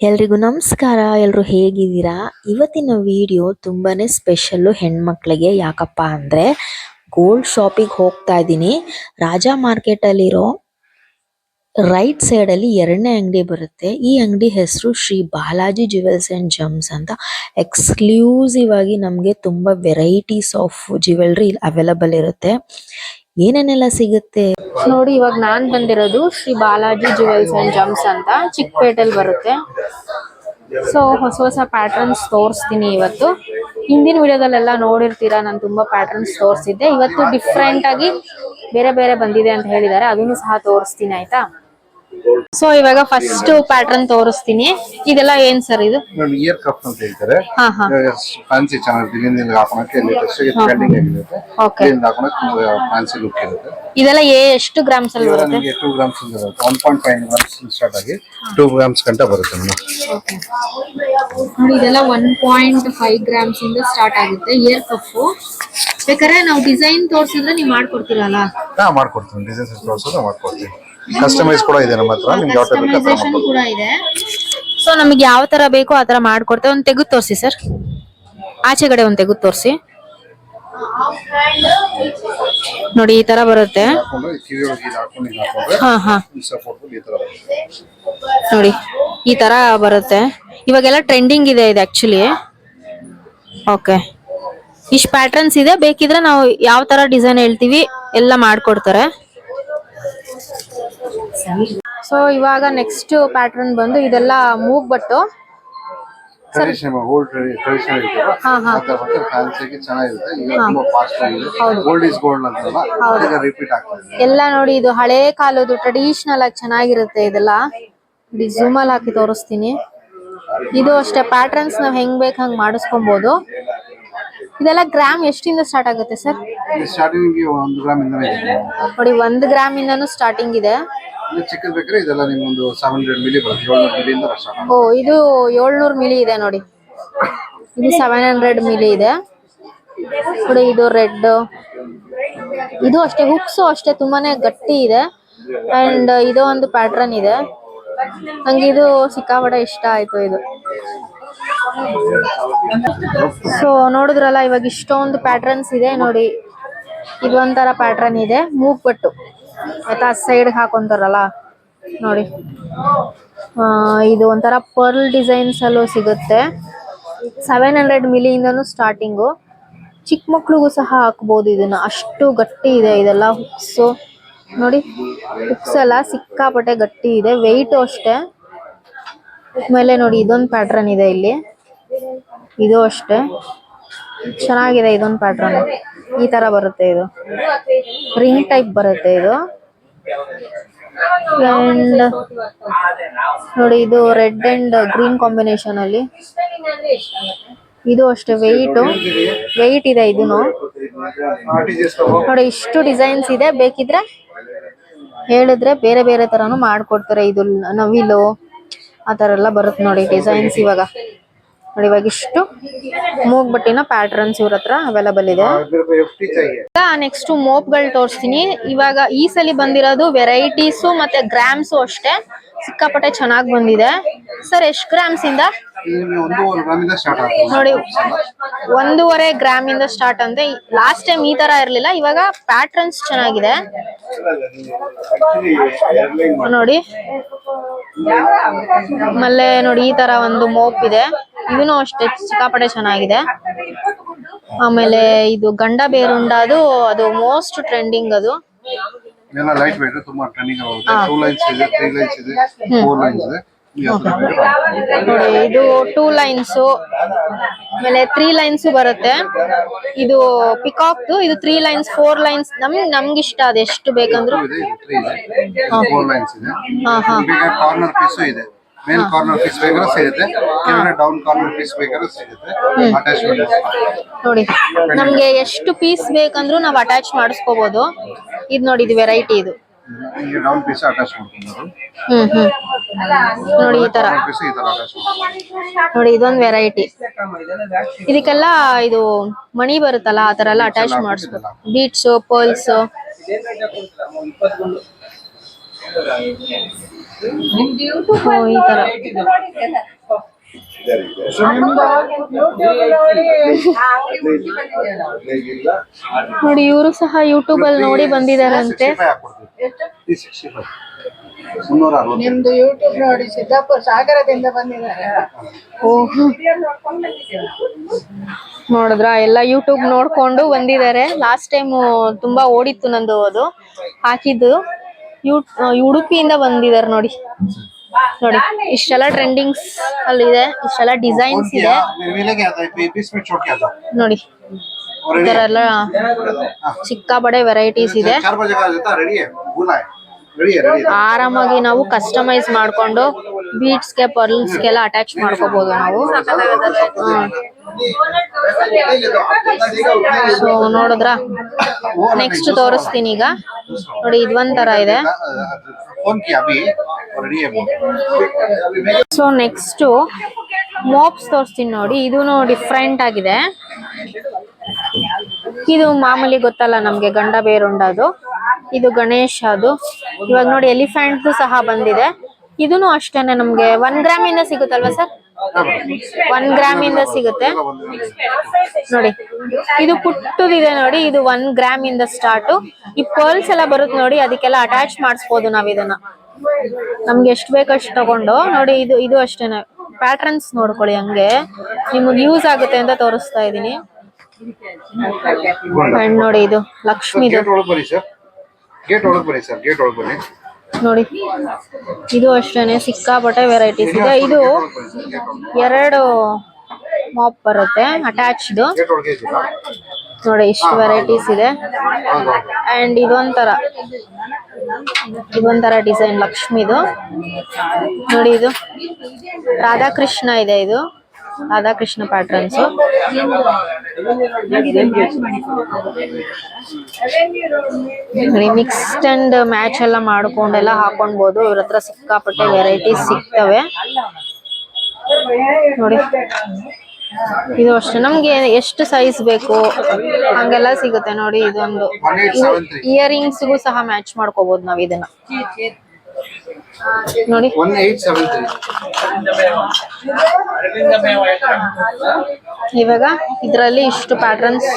ಎಲ್ರಿಗೂ ನಮಸ್ಕಾರ ಎಲ್ಲರೂ ಹೇಗಿದ್ದೀರಾ? ಇವತ್ತಿನ ವಿಡಿಯೋ ತುಂಬಾನೇ ಸ್ಪೆಷಲ್ಲು ಹೆಣ್ಮಕ್ಳಿಗೆ ಯಾಕಪ್ಪ ಅಂದರೆ ಗೋಲ್ಡ್ ಶಾಪಿಗೆ ಹೋಗ್ತಾ ಇದ್ದೀನಿ. ರಾಜಾ ಮಾರ್ಕೆಟಲ್ಲಿರೋ ರೈಟ್ ಸೈಡಲ್ಲಿ ಎರಡನೇ ಅಂಗಡಿ ಬರುತ್ತೆ. ಈ ಅಂಗಡಿ ಹೆಸರು Shri Balaji jewels and gems ಅಂತ. ಎಕ್ಸ್ಕ್ಲೂಸಿವ್ ಆಗಿ ನಮಗೆ ತುಂಬ ವೆರೈಟೀಸ್ ಆಫ್ ಜ್ಯುವೆಲ್ರಿ ಅವೈಲಬಲ್ ಇರುತ್ತೆ. ಏನೇನೆಲ್ಲ ಸಿಗುತ್ತೆ? ನೋಡಿ, ಇವಾಗ ನಾನ್ ಬಂದಿರೋದು Shri Balaji jewels and gems ಅಂತ ಚಿಕ್ಕಪೇಟೆಲ್ ಬರುತ್ತೆ. ಸೊ ಹೊಸ ಹೊಸ ಪ್ಯಾಟರ್ನ್ಸ್ ತೋರಿಸ್ತೀನಿ ಇವತ್ತು. ಹಿಂದಿನ ವಿಡಿಯೋದಲ್ಲೆಲ್ಲ ನೋಡಿರ್ತೀರಾ, ನಾನು ತುಂಬಾ ಪ್ಯಾಟರ್ನ್ಸ್ ತೋರಿಸಿದ್ದೆ. ಇವತ್ತು ಡಿಫ್ರೆಂಟ್ ಆಗಿ ಬೇರೆ ಬೇರೆ ಬಂದಿದೆ ಅಂತ ಹೇಳಿದ್ದಾರೆ. ಅದನ್ನು ಸಹ ತೋರಿಸ್ತೀನಿ, ಆಯ್ತಾ? ಸೊ ಇವಾಗ ಫಸ್ಟ್ ಪ್ಯಾಟರ್ನ್ ತೋರಿಸ್ತೀನಿ. ಇದೆಲ್ಲ ಏನ್ ಸರ್ ಇದು? ಇಯರ್ ಕಪ್ ಅಂತ ಹೇಳ್ತಾರೆ. ಫ್ಯಾನ್ಸಿ ಚೆನ್ನಾಗಿ ದಿನದಿಂದ ಲೇಟೆಸ್ಟ್ ಟ್ರೆಂಡಿಂಗ್ ಆಗಿರುತ್ತೆ. ಓಕೆ ಇದರಿಂದ ಹಾಕೊಳಕ್ಕೆ ಫ್ಯಾನ್ಸಿ ಲುಕ್ ಇರುತ್ತೆ. ಇದೆಲ್ಲ ಎಷ್ಟು ಗ್ರಾಮ್ಸ್ ಅಲ್ಲಿ ಬರುತ್ತೆ? ನಿಮಗೆ ಟೂ ಗ್ರಾಮ್ಸ್ ಬರುತ್ತೆ. One point five grams start ಆಗಿ 2 ಗ್ರಾಮ್ಸ್ ಗಂಟ ಬರುತ್ತೆ ಮೇಡಮ್. ಇದೆಲ್ಲ ಒನ್ ಪಾಯಿಂಟ್ ಫೈವ್ ಗ್ರಾಮ್ಸ್ ಇಂದ ಸ್ಟಾರ್ಟ್ ಆಗುತ್ತೆ ಇಯರ್ ಕಪ್ ಬೇಕಾದ್ರೆ ನಾವು ಡಿಸೈನ್ ತೋರಿಸಿದ್ರೆ ನೀವು ಮಾಡ್ಕೊಡ್ತೀರಲ್ಲ? ಹಾ ಮಾಡ್ಕೊಡ್ತೀವಿ ಡಿಸೈನ್ಸ್ ತೋರಿಸೋದು ಮಾಡ್ಕೊಡ್ತೀವಿ ಕಸ್ಟಮೈಸ್ ಕೂಡ ಇದೆ ನಮ್ಮ ಹತ್ರ ನಿಮ್ಗೆ ಯಾವ ಟೈಪ್ ಬೇಕು ಕಸ್ಟಮೈಸೇಷನ್ ಕೂಡ ಇದೆ. ಸೊ ನಮಗೆ ಯಾವ ತರ ಬೇಕೋ ಆ ತರ ಮಾಡ್ಕೊಡ್ತೇವೆ ಒಂದು ತೆಗೆದು ತೋರಿಸಿ ಸರ್ ಆಚೆ ಕಡೆ ಒಂದು ತೆಗೆದು ತೋರಿಸಿ. ನೋಡಿ ಈ ತರ ಬರುತ್ತೆ. ಹಾ ಹಾ. ಸಪೋರ್ಟ್ ಈ ತರ ಬರುತ್ತೆ. ನೋಡಿ ಈ ತರ ಬರುತ್ತೆ. ಇವಾಗೆಲ್ಲ ಟ್ರೆಂಡಿಂಗ್ ಇದೆ ಇದು ಆಕ್ಚುಲಿ ಓಕೆ ಇಷ್ಟು ಪ್ಯಾಟರ್ನ್ಸ್ ಇದೆ. ಬೇಕಿದ್ರೆ ನಾವು ಯಾವ ತರ ಡಿಸೈನ್ ಹೇಳ್ತೀವಿ ಎಲ್ಲ ಮಾಡ್ಕೊಡ್ತಾರೆ. ಸೊ ಇವಾಗ ನೆಕ್ಸ್ಟ್ ಪ್ಯಾಟರ್ನ್ ಬಂದು ಇದೆಲ್ಲ ಮೂಗ್ ಬಟ್ಟು ಎಲ್ಲ ನೋಡಿ ಇದು ಹಳೆ ಕಾಲದ್ದು ಟ್ರೆಡಿಷನಲ್ ಆಗಿ ಚೆನ್ನಾಗಿರುತ್ತೆ ಇದೆಲ್ಲ. zoom ಅಲ್ಲಿ ಹಾಕಿ ತೋರಿಸ್ತೀನಿ. ಇದು ಅಷ್ಟೇ ಪ್ಯಾಟರ್ನ್ಸ್ ನಾವ್ ಹೆಂಗ್ ಬೇಕು ಹಂಗ್ ಮಾಡಿಸ್ಕೊಬಹುದು ಇದೆಲ್ಲ ಗ್ರಾಮ್ ಎಷ್ಟಿಂದ ಸ್ಟಾರ್ಟ್ ಆಗುತ್ತೆ ಸರ್ ನೋಡಿ ಒಂದ್ ಗ್ರಾಮ್ ಇಂದನು ಸ್ಟಾರ್ಟಿಂಗ್ ಇದೆ. ಬೇಕಾದ್ರೆ ಇದೆಲ್ಲ ನಿಮ್ಗೊಂದು ಸೆವೆನ್ ಹಂಡ್ರೆಡ್ ಮಿಲಿ ಬರುತ್ತೆ. ಏಳ್ನೂರು ಮಿಲಿಯಿಂದ ಓ, ಇದು ಏಳ್ನೂರು ಮಿಲಿ ಇದೆ ನೋಡಿ. ಇದು ಸೆವೆನ್ ಹಂಡ್ರೆಡ್ ಮಿಲಿ ಇದೆ. ನೋಡಿ, ಇದು ರೆಡ್ ಇದು ಅಷ್ಟೇ ಹುಕ್ಸು ಅಷ್ಟೇ, ತುಂಬಾನೇ ಗಟ್ಟಿ ಇದೆ. ಅಂಡ್ ಇದು ಒಂದು ಪ್ಯಾಟ್ರನ್ ಇದೆ. ನಂಗೆ ಇದು ಸಿಕ್ಕಾಪಟ್ಟೆ ಇಷ್ಟ ಆಯ್ತು ಇದು. ಸೊ ನೋಡಿದ್ರಲ್ಲ, ಇವಾಗ ಇಷ್ಟೊಂದು ಪ್ಯಾಟ್ರನ್ಸ್ ಇದೆ. ನೋಡಿ ಇದು ಒಂಥರ ಪ್ಯಾಟ್ರನ್ ಇದೆ. ಮೂಗ್ ಬಟ್ಟು ಆಯ್ತಾ ಸೈಡ್ ಹಾಕೊಂತಾರಲ್ಲ, ನೋಡಿ. ಇದು ಒಂಥರ ಪರ್ಲ್ ಡಿಸೈನ್ಸ್ ಅಲ್ಲೂ ಸಿಗುತ್ತೆ. ಸೆವೆನ್ ಹಂಡ್ರೆಡ್ ಇಂದನು ಸ್ಟಾರ್ಟಿಂಗು ಚಿಕ್ಕ ಮಕ್ಳಿಗೂ ಸಹ ಹಾಕ್ಬೋದು ಇದನ್ನ. ಅಷ್ಟು ಗಟ್ಟಿ ಇದೆ ಇದೆಲ್ಲ ಹುಕ್ಸು ನೋಡಿ ಹುಕ್ಸ್ ಎಲ್ಲ ಸಿಕ್ಕಾಪಟ್ಟೆ ಗಟ್ಟಿ ಇದೆ. ವೆಯ್ಟು ಅಷ್ಟೇ. ಮೇಲೆ ನೋಡಿ, ಇದೊಂದು ಪ್ಯಾಟ್ರನ್ ಇದೆ ಇಲ್ಲಿ. ಇದು ಅಷ್ಟೇ. ಚೆನ್ನಾಗಿದೆ ಇದೊಂದು ಪ್ಯಾಟ್ರನ್ ಈ ತರ ಬರುತ್ತೆ ಇದು. ರಿಂಗ್ ಟೈಪ್ ಬರುತ್ತೆ ಇದು. ನೋಡಿ ಇದು ರೆಡ್ ಅಂಡ್ ಗ್ರೀನ್ ಕಾಂಬಿನೇಷನ್ ಅಲ್ಲಿ. ಇದು ಅಷ್ಟೇ ವೆಯ್ಟ್ ವೆಯ್ಟ್ ಇದೆ ಇದು ನೋಡಿ ಇಷ್ಟು ಡಿಸೈನ್ಸ್ ಇದೆ. ಬೇಕಿದ್ರೆ ಹೇಳಿದ್ರೆ ಬೇರೆ ಬೇರೆ ತರಾನು ಮಾಡ್ಕೊಡ್ತಾರೆ. ಇದು ನವಿಲು, ಆ ತರ ಎಲ್ಲ ಬರುತ್ತೆ ನೋಡಿ ಡಿಸೈನ್ಸ್ ಇವಾಗ. ನೋಡಿ, ಇವಾಗ ಇಷ್ಟು ಮೂಗ್ ಬಟ್ಟಿನ ಪ್ಯಾಟರ್ನ್ಸ್ ಇವ್ರ ಹತ್ರ ಅವೈಲಬಲ್ ಇದೆ. ನೆಕ್ಸ್ಟ್ ಮೋಪ್ಗಳು ತೋರಿಸ್ತೀನಿ. ಇವಾಗ ಈ ಸಲ ಬಂದಿರೋದು ವೆರೈಟೀಸ್ ಮತ್ತೆ ಗ್ರಾಮ್ಸ್ ಅಷ್ಟೇ. ಸಿಕ್ಕಾಪಟ್ಟೆ ಚೆನ್ನಾಗಿ ಬಂದಿದೆ. ಸರ್ ಎಷ್ಟು ಗ್ರಾಮ್ಸ್ ಇಂದ? ನೋಡಿ, ಒಂದೂವರೆ ಗ್ರಾಮ್ ಇಂದ ಸ್ಟಾರ್ಟ್ ಅಂದ್ರೆ ಲಾಸ್ಟ್ ಟೈಮ್ ಈ ತರ ಇರ್ಲಿಲ್ಲ. ಇವಾಗ ಪ್ಯಾಟರ್ನ್ಸ್ ಚೆನ್ನಾಗಿದೆ. ನೋಡಿ, ಮಲ್ಲೆ ನೋಡಿ, ಈ ತರ ಒಂದು ಮೋಪ್ ಇದೆ. ಇದನ್ನು ಅಷ್ಟೇ ಸಿಕ್ಕಾಪಟ್ಟೆ ಚೆನ್ನಾಗಿದೆ. ಆಮೇಲೆ ಇದು ಗಂಡ ಬೇರುಂಡ ಅದು ಅದು ಮೋಸ್ಟ್ ಟ್ರೆಂಡಿಂಗ್ ಅದು. ಇದೆಲ್ಲ ಲೈಟ್ ವೆಯ್ಟ್ ತುಂಬಾ ಟ್ರೆಂಡಿಂಗ್ ಆಗುತ್ತೆ. ಟೂ ಲೈನ್ಸ್ ಇದೆ ತ್ರೀ ಲೈನ್ಸ್ ಇದೆ ಫೋರ್ ಲೈನ್ಸ್ ಇದೆ. ನಿಮ್ಗೆ ಯಾವ ಥರ ಬೇಕು ನೋಡಿ ಇದು ಟೂ ಲೈನ್ಸ್ ಆಮೇಲೆ ತ್ರೀ ಲೈನ್ಸ್ ಬರುತ್ತೆ. ಇದು ಪಿಕಾಕ್ ಇದು ತ್ರೀ ಲೈನ್ಸ್ ಫೋರ್ ಲೈನ್ಸ್ ನಮ್ ನಮ್ಗೆ ಇಷ್ಟ ಅದೆಷ್ಟು ಬೇಕಂದ್ರು. ಹಾ. ಹಾ ಕಾರ್ನರ್ ಪೀಸು ಇದೆ. ಮೇಲ್ ಕಾರ್ನರ್ ಪೀಸ್ ಬೇಕಾದ್ರೆ ಸಿಗುತ್ತೆ. ಕೆಳಗಡೆ ಡೌನ್ ಕಾರ್ನರ್ ಪೀಸ್ ಬೇಕಾದ್ರೆ ಸಿಗುತ್ತೆ. ಅಟ್ಯಾಚ್ಮೆಂಟ್ ನೋಡಿ ನಮ್ಗೆ ಎಷ್ಟು ಪೀಸ್ ಬೇಕಂದ್ರೂ ನಾವು ಅಟ್ಯಾಚ್ ಮಾಡಿಸ್ಕೋಬಹುದು ಇದು ನೋಡಿ ಇದು ವೆರೈಟಿ ಇದು. ನಿಮಗೆ ಡೌನ್ ಪೀಸ್ ಅಟ್ಯಾಚ್ ಮಾಡ್ಕೊಂಡು ಹ್ಮ್ ಹ್ಮ್. ನೋಡಿ ಈ ತರ. ಪೀಸ್ ಈ ತರ ಅಟ್ಯಾಚ್ ನೋಡಿ ಇದೊಂದು ವೆರೈಟಿ ಇದಕ್ಕೆಲ್ಲ ಇದು ಮಣಿ ಬರುತ್ತಲ್ಲ ಆ ತರ ಎಲ್ಲ ಅಟ್ಯಾಚ್ ಮಾಡಿಸ್ಬೇಕು. ಬೀಟ್ಸ್ ಪರ್ಲ್ಸ್ ಈ ತರ. ನೋಡಿ ಇವರು ಸಹ ಯೂಟ್ಯೂಬ್ ಅಲ್ಲಿ ನೋಡಿ ಬಂದಿದಾರಂತೆ ನಿಮ್ದು ಯೂಟ್ಯೂಬ್ ನೋಡಿ ಸಿದ್ದಾಪುರ ಸಾಗರದಿಂದ ಬಂದಿದ್ದಾರೆ. ನೋಡಿದ್ರ? ಎಲ್ಲ ಯೂಟ್ಯೂಬ್ ನೋಡ್ಕೊಂಡು ಬಂದಿದ್ದಾರೆ. ಲಾಸ್ಟ್ ಟೈಮ್ ತುಂಬಾ ಓಡಿತ್ತು ನಂದು ಅದು ಹಾಕಿದ್ದು. ಯು ಉಡುಪಿಯಿಂದ ಬಂದಿದ್ದಾರೆ ನೋಡಿ. ನೋಡಿ, ಇಷ್ಟೆಲ್ಲ ಟ್ರೆಂಡಿಂಗ್ಸ್ ಅಲ್ಲಿ ಇದೆ ಇಷ್ಟೆಲ್ಲ ಡಿಸೈನ್ಸ್ ಇದೆ. ನೋಡಿ ಇದರ ಎಲ್ಲ ಚಿಕ್ಕ ಬಡೆ ವೆರೈಟೀಸ್ ಇದೆ. ಆರಾಮಾಗಿ ನಾವು ಕಸ್ಟಮೈಸ್ ಮಾಡ್ಕೊಂಡು ಬೀಟ್ಸ್ಗೆ ಪರ್ಲ್ಸ್ ಗೆಲ್ಲ ಅಟ್ಯಾಚ್ ಮಾಡ್ಕೋಬಹುದು ನಾವು ಸೊ ನೋಡಿದ್ರ? ನೆಕ್ಸ್ಟ್ ತೋರಿಸ್ತೀನಿ ಈಗ. ನೋಡಿ, ಇದು ಒಂದ್ ತರ ಇದೆ. ಸೊ ನೆಕ್ಸ್ಟ್ ಮೋಪ್ಸ್ ತೋರಿಸ್ತೀನಿ ನೋಡಿ. ಇದು ಡಿಫ್ರೆಂಟ್ ಆಗಿದೆ. ಇದು ಮಾಮೂಲಿ ಗೊತ್ತಲ್ಲ ನಮ್ಗೆ, ಗಂಡ ಬೇರುಂಡದು. ಇದು ಗಣೇಶ ಅದು. ಇವಾಗ ನೋಡಿ ಎಲಿಫೆಂಟ್ ಸಹ ಬಂದಿದೆ. ಇದೂನು ಅಷ್ಟೇನೆ ನಮ್ಗೆ. ಒನ್ ಗ್ರಾಮ್ ಇಂದ ಸಿಗುತ್ತಲ್ವಾ ಸರ್? ಒನ್ ಗ್ರಾಮ್ ಇಂದ ಸಿಗುತ್ತೆ. ನೋಡಿ, ಇದು ಪುಟ್ಟದಿದೆ ನೋಡಿ, ಇದು ಒನ್ ಗ್ರಾಮ್ ಇಂದ ಸ್ಟಾರ್ಟ್ ಈ ಪರ್ಲ್ಸ್ ಎಲ್ಲ ಬರುತ್ತೆ ನೋಡಿ, ಅದಕ್ಕೆಲ್ಲ ಅಟ್ಯಾಚ್ ಮಾಡಿಸ್ಬೋದು ನಾವ್ ಇದನ್ನ. ನಮ್ಗೆ ಎಷ್ಟು ಬೇಕಷ್ಟು ತಗೊಂಡು, ನೋಡಿ, ಇದು ಇದು ಅಷ್ಟೇನೆ ಪ್ಯಾಟರ್ನ್ಸ್ ನೋಡ್ಕೊಳ್ಳಿ ಹಂಗೆ. ನಿಮ್ಗೆ ಯೂಸ್ ಆಗುತ್ತೆ ಅಂತ ತೋರಿಸ್ತಾ ಇದೀನಿ ನೋಡಿ ಇದು ಲಕ್ಷ್ಮಿ ಗೇಟ್ ಒಳಗೆ ಬನ್ನಿ ಸರ್ ಗೇಟ್ ಒಳಗೆ ನೋಡಿ. ಇದು ಅಷ್ಟೇನೆ, ಸಿಕ್ಕಾಪಟ್ಟೆ ವೆರೈಟೀಸ್ ಇದೆ. ಇದು ಎರಡು ಮಾಪ್ ಬರುತ್ತೆ ಅಟ್ಯಾಚ್ಡ್ ನೋಡಿ, ಇಷ್ಟು ವೆರೈಟೀಸ್ ಇದೆ. ಅಂಡ್ ಇದೊಂಥರ ಇದೊಂಥರ ಡಿಸೈನ್ ಲಕ್ಷ್ಮಿದು. ನೋಡಿ ಇದು, ರಾಧಾಕೃಷ್ಣ ಇದೆ ಇದು. Radhakrishna patterns mixed and match ಎಲ್ಲ ಮಾಡ್ಕೊಂಡೆಲ್ಲ ಹಾಕೊಂಡ್ಬೋದು ಇವ್ರ ಹತ್ರ ಸಿಕ್ಕಾಪಟ್ಟೆ ವೆರೈಟೀಸ್ ಸಿಗ್ತವೆ. ನೋಡಿ. ಇದು ಅಷ್ಟೇ. ನಮ್ಗೆ ಎಷ್ಟು ಸೈಜ್ ಬೇಕು ಹಂಗೆಲ್ಲ ಸಿಗುತ್ತೆ ನೋಡಿ ಇದೊಂದು. ಇಯರಿಂಗ್ಸ್ಗೂ ಸಹ ಮ್ಯಾಚ್ ಮಾಡ್ಕೋಬಹುದು ನಾವ್ ಇದನ್ನ. ನೋಡಿ. ಇವಾಗ ಇದರಲ್ಲಿ ಇಷ್ಟು ಪ್ಯಾಟರ್ನ್ಸ್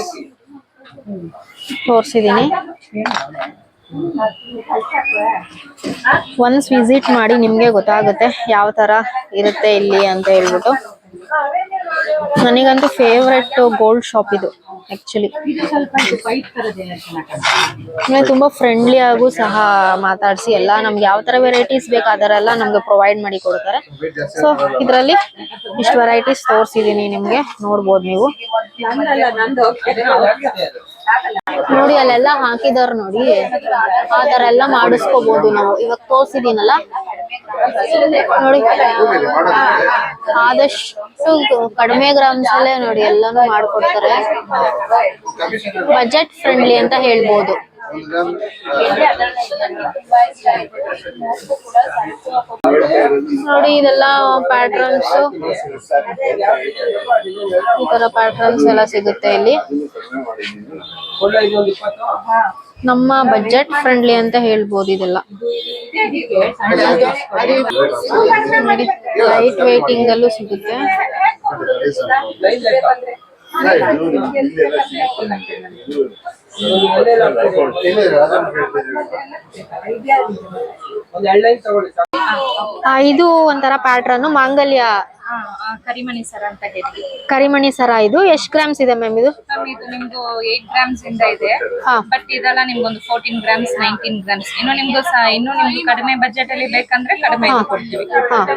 ತೋರಿಸಿದೀನಿ. ಒನ್ಸ್ ವಿಸಿಟ್ ಮಾಡಿ ನಿಮಗೆ ಗೊತ್ತಾಗುತ್ತೆ ಯಾವ ತರ ಇರುತ್ತೆ ಇಲ್ಲಿ ಅಂತ ಹೇಳ್ಬಿಟ್ಟು. ನನಗಂತೂ ಫೇವ್ರೆಟ್ ಗೋಲ್ಡ್ ಶಾಪ್ ಇದು ಆಕ್ಚುಲಿ ತುಂಬಾ ಫ್ರೆಂಡ್ಲಿ ಆಗು ಸಹ ಮಾತಾಡಿಸಿ, ಎಲ್ಲ ನಮ್ಗೆ ಯಾವ ತರ ವೆರೈಟೀಸ್ ಬೇಕು ಅದರೆಲ್ಲ ನಮ್ಗೆ ಪ್ರೊವೈಡ್ ಮಾಡಿ ಕೊಡ್ತಾರೆ. ಸೊ ಇದರಲ್ಲಿ ಇಷ್ಟು ವೆರೈಟೀಸ್ ತೋರಿಸಿದೀನಿ ನಿಮ್ಗೆ, ನೋಡ್ಬೋದು ನೀವು. ನೋಡಿ, ಅಲ್ಲೆಲ್ಲ ಹಾಕಿದಾರ ನೋಡಿ. ಆ ತರ ಎಲ್ಲ ಮಾಡಿಸ್ಕೋಬಹುದು ನಾವು. ಇವಾಗ ತೋರ್ಸಿದೀನಲ್ಲ? ನೋಡಿ, ಆದಷ್ಟು ಕಡಿಮೆ ಗ್ರಾಮ್ಸ್ ಅಲ್ಲೇ ನೋಡಿ, ಎಲ್ಲಾನು ಮಾಡ್ಕೊಡ್ತಾರೆ. ಬಜೆಟ್ ಫ್ರೆಂಡ್ಲಿ ಅಂತ ಹೇಳ್ಬೋದು. ನೋಡಿ, ಇದೆಲ್ಲ ಪ್ಯಾಟ್ರನ್ಸ್ ಈ ತರ ಪ್ಯಾಟ್ರನ್ಸ್ ಎಲ್ಲ ಸಿಗುತ್ತೆ ಇಲ್ಲಿ. ನಮ್ಮ ಬಜೆಟ್ ಫ್ರೆಂಡ್ಲಿ ಅಂತ ಹೇಳ್ಬೋದು ಇದೆಲ್ಲ. ಲೈಟ್ ವೇಟಿಂಗ್ ಅಲ್ಲೂ ಸಿಗುತ್ತೆ. ಇದು ಒಂಥರ ಪ್ಯಾಟ್ರನ್ ಮಾಂಗಲ್ಯ ಕರಿಮಣಿ ಸರ ಅಂತ ಹೇಳಿ ಕರಿಮಣಿ ಸರ ಇದು. ಎಷ್ಟು ಗ್ರಾಮ್ಸ್ ಇದೆ ಮ್ಯಾಮ್ ಇದು? ಮ್ಯಾಮ್ ಇದು ನಿಮ್ದು ಏಟ್ ಗ್ರಾಮ್ಸ್ ಇಂದ ಇದೆ. ಹಾ. ಬಟ್ ಇದೆಲ್ಲ ನಿಮ್ಗೊಂದು ಫೋರ್ಟೀನ್ ಗ್ರಾಮ್ಸ್ ನೈನ್ಟೀನ್ ಗ್ರಾಮ್ಸ್ ಇನ್ನು ನಿಮ್ದು ಸ- ಇನ್ನು ನಿಮ್ಗೆ ಕಡಿಮೆ ಬಜೆಟ್ ಅಲ್ಲಿ ಬೇಕಂದ್ರೆ ಕಡಿಮೆ ಇದು ಕೊಡ್ತೀವಿ. ಹಾ.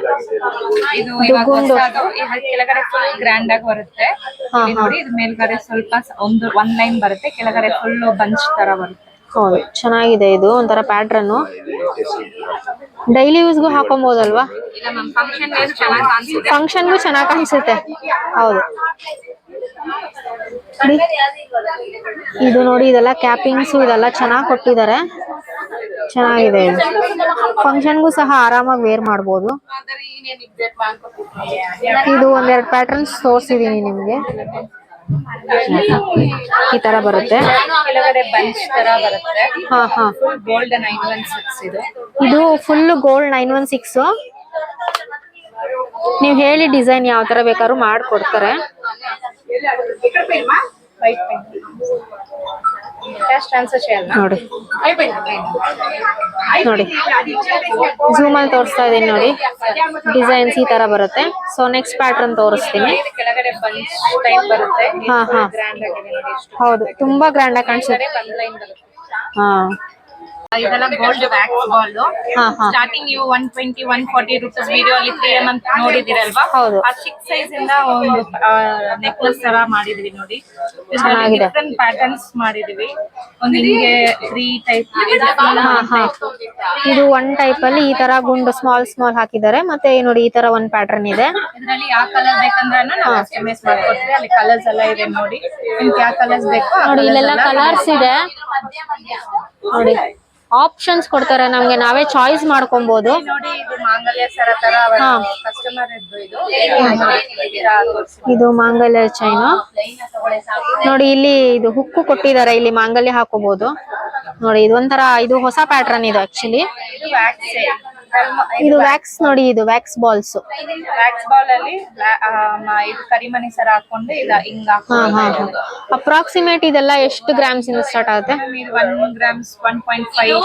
ಇದು ಇವಾಗ ಗುಂಡು. ಹೊಸದು ಇದು ಕೆಳಗಡೆ ಫುಲ್ ಗ್ರ್ಯಾಂಡ್ ಆಗಿ ಬರುತ್ತೆ. ಇಲ್ಲಿ ನೋಡಿ ಇದು ಮೇಲ್ಗಡೆ ಸ್ವಲ್ಪ ಸ- ಒಂದು ಒನ್ ಲೈನ್ ಬರುತ್ತೆ. ಕೆಳಗಡೆ ಫುಲ್ ಬಂಚ್ ತರ ಬರುತ್ತೆ. ಹೌದು, ಚೆನ್ನಾಗಿದೆ ಇದು, ಒಂಥರ ಪ್ಯಾಟ್ರನ್ ಡೈಲಿ ಯೂಸ್ಗೂ ಕಾಣಿಸುತ್ತೆ ಫಂಕ್ಷನ್ಗೂ ಚೆನ್ನಾಗಿ ಕಾಣಿಸುತ್ತೆ. ಹೌದು. ಇದು ನೋಡಿ, ಇದೆಲ್ಲ ಕ್ಯಾಪಿಂಗ್ಸ್ ಇದೆಲ್ಲ ಚೆನ್ನಾಗಿ ಕೊಟ್ಟಿದ್ದಾರೆ. ಚೆನ್ನಾಗಿದೆ ಇದು. ಫಂಕ್ಷನ್ಗೂ ಸಹ ಆರಾಮಾಗಿ ವೇರ್ ಮಾಡ್ಬೋದು. ಇದು ಒಂದೆರಡು ಪ್ಯಾಟರ್ನ್ಸ್ ತೋರಿಸಿದೀನಿ ನಿಮ್ಗೆ. ಈ ತರ ಬರುತ್ತೆ. ಇದು. Full gold nine one six ನೀವು ಹೇಳಿ ಡಿಸೈನ್ ಯಾವ ತರ ಬೇಕಾದ್ರೂ ಮಾಡ್ಕೊಡ್ತಾರೆ. ವೈಟ್ ಪೆನ್ ಕ್ಯಾಶ್ ಟ್ರಾನ್ಸ್ಫರ್ చేయాలా ನೋಡಿ ನೋಡಿ ಝೂಮ್ ಅಲ್ಲಿ ತೋರಿಸ್ತಾ ಇದೀನಿ ನೋಡಿ ಡಿಸೈನ್ಸ್ ಈ ತರ ಬರುತ್ತೆ ಸೊ ನೆಕ್ಸ್ಟ್ ಪ್ಯಾಟರ್ನ್ ತೋರಿಸ್ತೀನಿ ಇದು ಕೆಳಗಡೆ ಬಂಚ್ ಟೈಪ್ ಬರುತ್ತೆ ಹಾ ಹಾ ಗ್ರ್ಯಾಂಡ್ ಆಗಿದೆ ನೋಡಿ ಎಷ್ಟು ಹೌದು ತುಂಬಾ ಗ್ರ್ಯಾಂಡ್ ಆಗಿ ಕಾಣಿಸುತ್ತೆ ಬಂದ್ ಲೈನ್ ಬರುತ್ತೆ ಹಾ ಇದೆಲ್ಲ ಗೋಲ್ಡ್ ವ್ಯಾಕ್ಸ್ ಬಾಲ್ ಸ್ಟಾರ್ಟಿಂಗ್ ನೀವು one twenty one forty rupees video ಅಲ್ಲಿ ತ್ರೀ ಎಂ ಅಂತ ನೋಡಿದಿರಲ್ವಾ ಹೌದು. ಆ ಚಿಕ್ಕ ಸೈಜ್ ಇಂದ ಒಂದು ನೆಕ್ಲೆಸ್ ತರ ಮಾಡಿದ್ವಿ ನೋಡಿ. ಡಿಫ್ರೆಂಟ್ ಪ್ಯಾಟರ್ನ್ಸ್ ಮಾಡಿದ್ವಿ. ಒಂದು ನಿಮ್ಗೆ ತ್ರೀ ಟೈಪ್ ಹಾ ಹಾ. ಇದು ಒನ್ ಟೈಪ್ ಅಲ್ಲಿ ಈ ತರ ಗುಂಡು ಸ್ಮಾಲ್ ಸ್ಮಾಲ್ ಹಾಕಿದ್ದಾರೆ. ಮತ್ತೆ ನೋಡಿ ಈ ತರ ಒಂದ್ ಪ್ಯಾಟರ್ನ್ ಇದೆ. ಇದರಲ್ಲಿ ಯಾವ ಕಲರ್ ಬೇಕಂದ್ರೆ ನಾವು ಕಸ್ಟಮೈಸ್ ಮಾಡ್ಕೊಡ್ತೀವಿ ಅಲ್ಲಿ ಕಲರ್ಸ್ ಎಲ್ಲ ಇದೆ ನೋಡಿ. ನಿಮ್ಗೆ ಯಾವ ಕಲರ್ಸ್ ಬೇಕು ನೋಡಿ ಇಲ್ಲೆಲ್ಲ ಕಲರ್ಸ್ ಇದೆ. ನೋಡಿ. ಆಪ್ಷನ್ಸ್ ಕೊಡ್ತಾರೆ, ನಮ್ಗೆ ನಾವೇ ಚಾಯ್ಸ್ ಮಾಡ್ಕೊಬಹುದು ಇದು ಮಾಂಗಲ್ಯ ಚೈನು ನೋಡಿ, ಇಲ್ಲಿ ಇದು ಹುಕ್ಕು ಕೊಟ್ಟಿದ್ದಾರೆ, ಇಲ್ಲಿ ಮಾಂಗಲ್ಯ ಹಾಕೋಬಹುದು ನೋಡಿ ಇದು ಒಂಥರ ಇದು ಹೊಸ ಪ್ಯಾಟರ್ನ್ ಇದು ಆಕ್ಚುಲಿ ಇದು ವ್ಯಾಕ್ಸ್ ನೋಡಿ ಇದು ವ್ಯಾಕ್ಸ್ ಬಾಲ್ಸ್ ವ್ಯಾಕ್ಸ್ ಬಾಲ್ ಅಲ್ಲಿ ಇದು ಕರಿಮಣಿ ಸರ ಹಾಕೊಂಡು ಇದು ಹಿಂಗ ಅಪ್ರಾಕ್ಸಿಮೇಟ್ ಇದೆಲ್ಲ ಎಷ್ಟು ಗ್ರಾಮ್ಸ್ ಇಂದ ಸ್ಟಾರ್ಟ್ ಆಗುತ್ತೆ? One grams one point five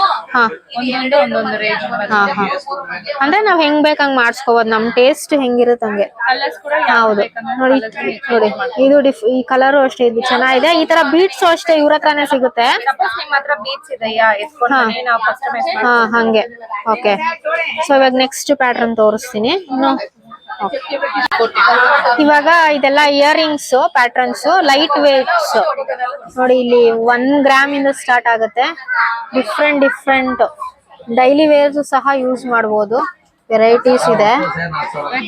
ಒಂದೊಂದು ಒಂದೊಂದು ರೇಂಜ್ ಅಂದ್ರೆ ನಾವ್ ಹೆಂಗ್ ಬೇಕಂಗ್ ಮಾಡಿಸ್ಕೋಬಹುದು ನಮ್ ಟೇಸ್ಟ್ ಹೆಂಗಿರುತ್ತೆ ಹಂಗೆ. ಹೌದು. ನೋಡಿ ನೋಡಿ. ಇದು ಡಿಫ್ ಈ ಕಲರ್ ಅಷ್ಟೇ ಇದು ಚೆನ್ನಾಗಿದೆ. ಈ ತರ ಬೀಟ್ಸ್ ಅಷ್ಟೇ ಇವ್ರ ಹತ್ರನೇ ಸಿಗುತ್ತೆ. ಹಾ. ಹಂಗೆ. ಓಕೆ ಸೊ ಇವಾಗ ನೆಕ್ಸ್ಟ್ ಪ್ಯಾಟರ್ನ್ ತೋರಿಸ್ತೀನಿ. ಇನ್ನು ಇವಾಗ ಇದೆಲ್ಲ ಇಯರಿಂಗ್ಸ್ ಪ್ಯಾಟರ್ನ್ಸ್ ಲೈಟ್ ವೇಟ್ಸ್ ನೋಡಿ ಇಲ್ಲಿ ಒನ್ ಗ್ರಾಮ್ ಇಂದ ಸ್ಟಾರ್ಟ್ ಆಗುತ್ತೆ. ಡಿಫ್ರೆಂಟ್ ಡಿಫ್ರೆಂಟ್ ಡೈಲಿ ವೇರ್ಸ್ ಸಹ ಯೂಸ್ ಮಾಡಬಹುದು ವೆರೈಟೀಸ್ ಇದೆ.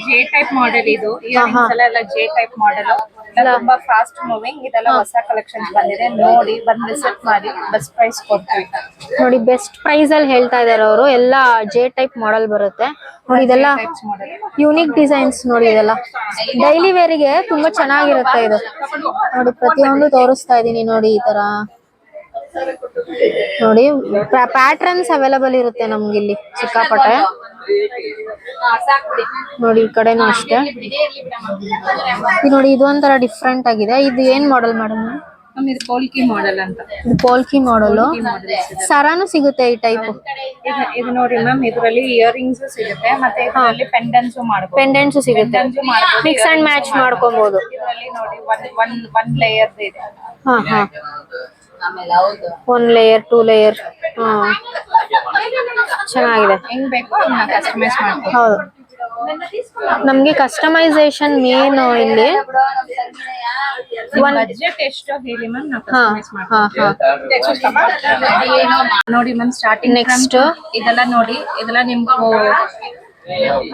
ಜೆ ಟೈಪ್ ಮಾಡೆಲ್ ಇದು. ಹಾ, ಹಾ. ಇಯರಿಂಗ್ಸ್ ಎಲ್ಲ ಎಲ್ಲ ಜೆ ಟೈಪ್ ಮಾಡೆಲ್ ತುಂಬಾ ಫಾಸ್ಟ್ ಮೂವಿಂಗ್ ಇದೆಲ್ಲ ಹೊಸ ಕಲೆಕ್ಷನ್ ಬಂದಿದೆ. ನೋಡಿ ಬಂದು ವಿಸಿಟ್ ಮಾಡಿ ಬೆಸ್ಟ್ ಪ್ರೈಸ್ ಕೊಡ್ತೀವಿ. ನೋಡಿ ಬೆಸ್ಟ್ ಪ್ರೈಸ್ ಅಲ್ಲಿ ಹೇಳ್ತಾ ಇದಾರೆ ಅವರು. ಎಲ್ಲ ಜೆ ಟೈಪ್ ಮಾಡೆಲ್ ಬರುತ್ತೆ. ನೋಡಿ ಇದೆಲ್ಲ ಯುನಿಕ್ ಡಿಸೈನ್ಸ್ ನೋಡಿ ಇದೆಲ್ಲ. ಡೈಲಿ ವೇರಿಗೆ ತುಂಬಾ ಚೆನ್ನಾಗಿರುತ್ತೆ ಇದು. ನೋಡಿ ಪ್ರತಿಯೊಂದು ತೋರಿಸ್ತಾ ಇದೀನಿ ನೋಡಿ ಈ ತರ. ನೋಡಿ ಪ್ಯಾಟ್ರನ್ಸ್ ಅವೈಲಬಲ್ ಇರುತ್ತೆ ನಮ್ಗೆ ಇಲ್ಲಿ ಸಿಕ್ಕಾಪಟ್ಟೆ. ನೋಡಿ ಈ ಕಡೆನೂ ಅಷ್ಟೇ. ನೋಡಿ ಇದು ಒಂಥರ ಡಿಫ್ರೆಂಟ್ ಆಗಿದೆ. ಇದು ಏನ್ ಮಾಡೆಲ್ ಮೇಡಮ್ ನಮ್ ಇದು ಪೋಲ್ಕಿ ಮಾಡೆಲ್ ಅಂತ. ಇದು ಪೋಲ್ಕಿ ಮಾಡಲು ಸರಾನು ಸಿಗುತ್ತೆ ಈ ಟೈಪ್ ಇದು ನೋಡಿ ಮ್ಯಾಮ್ ಇದರಲ್ಲಿ ಇಯರಿಂಗ್ಸ್ ಸಿಗುತ್ತೆ ಮತ್ತೆ ಇದರಲ್ಲಿ ಪೆಂಡೆನ್ಸ್ ಮಾಡ್ಬೋದು. ಪೆಂಡೆಂಟ್ಸ್ ಸಿಗುತ್ತೆ. ಪೆಂಡೆನ್ಸ್ ಮಿಕ್ಸ್ ಅಂಡ್ ಮ್ಯಾಚ್ ಮಾಡ್ಕೊಬಹುದು ಇದರಲ್ಲಿ ನೋಡಿ ಒನ್ ಒನ್ ಒನ್ ಲೇಯರ್ ಇದೆ. ಹಾ ಹಾ. ಒನ್ ಲೇಯರ್ ಟೂ ಲೇಯರ್ ಹಾ. ಚೆನ್ನಾಗಿದೆ. ಹೆಂಗ್ ಬೇಕು ಅದನ್ನ ಕಸ್ಟಮೈಸ್ ಮಾಡ್ಬೋದು. ಹೌದು. ನಮ್ಗೆ ಕಸ್ಟಮೈಸೇಷನ್ ಮೇನ್ ಇಲ್ಲಿ ನೋಡಿ ಮ್ಯಾಮ್ ಸ್ಟಾರ್ಟಿಂಗ್ ನೆಕ್ಸ್ಟ್ ಇದೆಲ್ಲ ನೋಡಿ ಇದೆಲ್ಲ ನಿಮ್ಗೆ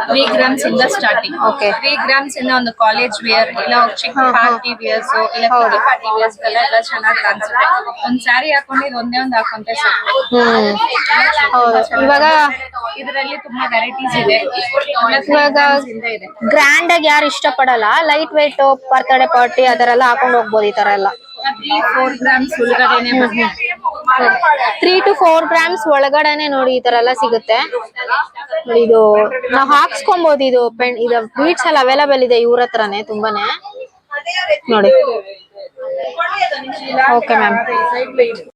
ತ್ರೀ ಗ್ರಾಮ್ಸ್ ಇಂದ ಸ್ಟಾರ್ಟಿಂಗ್ ಓಕೆ ತ್ರೀ ಗ್ರಾಮ್ಸ್ ಇಂದ ಒಂದು ಕಾಲೇಜ್ ವೇರ್ ಇಲ್ಲ ಚಿಕ್ಕ ಪಾರ್ಟಿ ವೇರ್ಸ್ ಇಲ್ಲ ಪಾರ್ಟಿ ವೇರ್ಸ್ ಎಲ್ಲ ಚೆನ್ನಾಗಿ ಕಾಣಿಸುತ್ತೆ. ಒಂದ್ ಸ್ಯಾರಿ ಹಾಕೊಂಡು ಒಂದೇ ಒಂದು ಹಾಕೊಂಡ್ರೆ ಸಾಕು. ಹ್ಮ್. ಹೌದು. ಇವಾಗ ಇದರಲ್ಲಿ ತುಂಬಾ ವೆರೈಟೀಸ್ ಇದೆ. ಇವಾಗ ಗ್ರ್ಯಾಂಡ್ ಆಗಿ ಯಾರು ಇಷ್ಟಪಡಲ್ಲ. ಲೈಟ್ weight ಬರ್ತ್ಡೇ ಪಾರ್ಟಿ ಅದರೆಲ್ಲ ಹಾಕೊಂಡು ಹೋಗ್ಬೋದು ಈ ತರ ಎಲ್ಲ. ತ್ರೀ ಟು ಫೋರ್ ಗ್ರಾಮ್ಸ್ ಒಳಗಡೆನೆ ನೋಡಿ ಈ ತರ ಎಲ್ಲ ಸಿಗುತ್ತೆ. ಇದು ನಾವ್ ಹಾಕ್ಸ್ಕೊಬಹುದು ಇದು ಪೆನ್ ಇದು ಬೀಟ್ಸ್ ಎಲ್ಲ ಅವೈಲಬಲ್ ಇದೆ ಇವ್ರ ಹತ್ರನೇ ತುಂಬಾನೇ. ನೋಡಿ. Okay ma'am